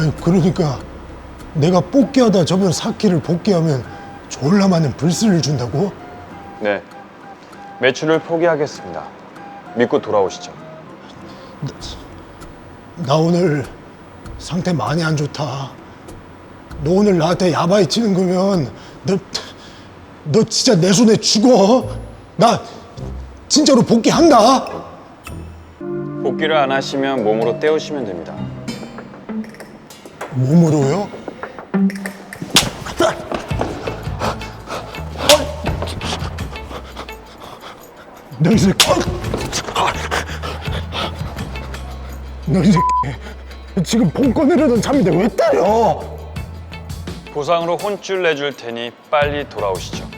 아니 그러니까 내가 뽑기하다 저번 사키를 복귀하면 졸라 많은 불스를 준다고? 네. 매출을 포기하겠습니다. 믿고 돌아오시죠. 나 오늘 상태 많이 안 좋다. 너 오늘 나한테 야바이 치는 거면 너, 너 진짜 내 손에 죽어. 나 진짜로 복귀한다. 복귀를 안 하시면 몸으로 때우시면 됩니다. 몸으로요? 너이 새끼. 너이 새끼. 지금 폰 꺼내려던 참인데 왜 때려? 보상으로 혼쭐 내줄 테니 빨리 돌아오시죠.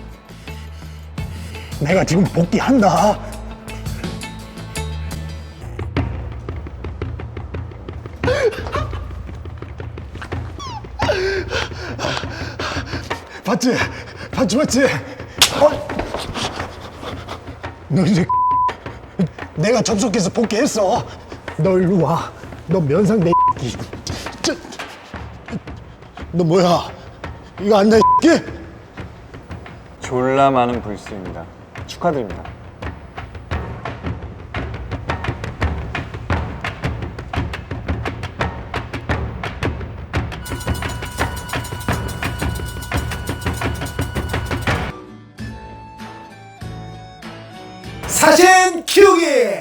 내가 지금 복귀한다. 봤지? 봤지, 봤지? 어? 너 이제 내가 접속해서 복귀했어. 너 일로 와. 너 면상 내 저, 너 뭐야? 이거 안나 이 졸라 많은 불수입니다. 축하드립니다. 사진 키우기!